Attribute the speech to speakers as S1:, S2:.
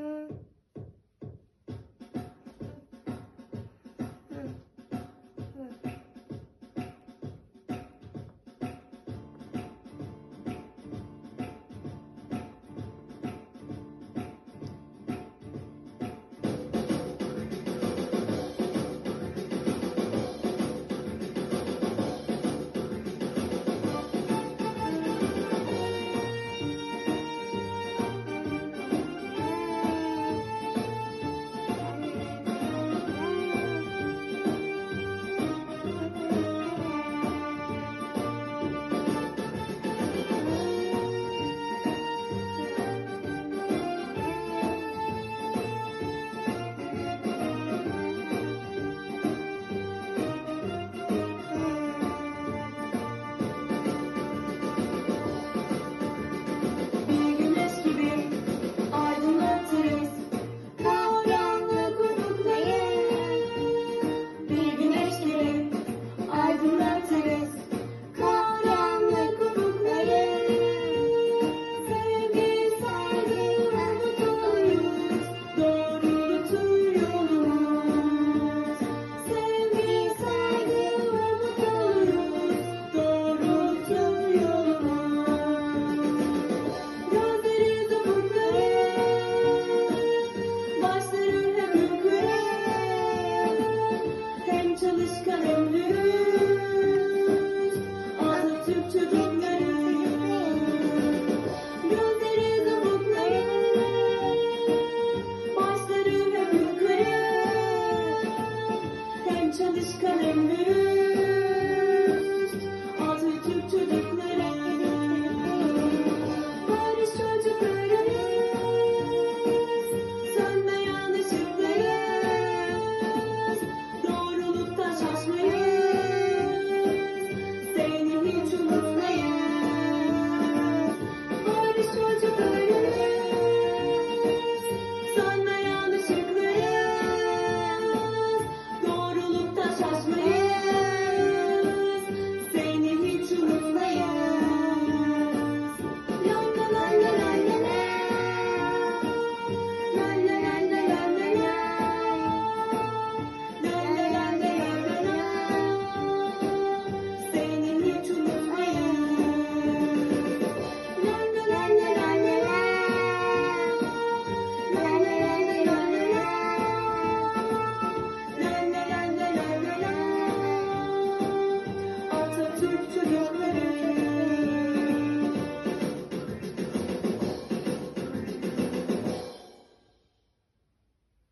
S1: Mm. Çalışkan hem dürüst, Thank you.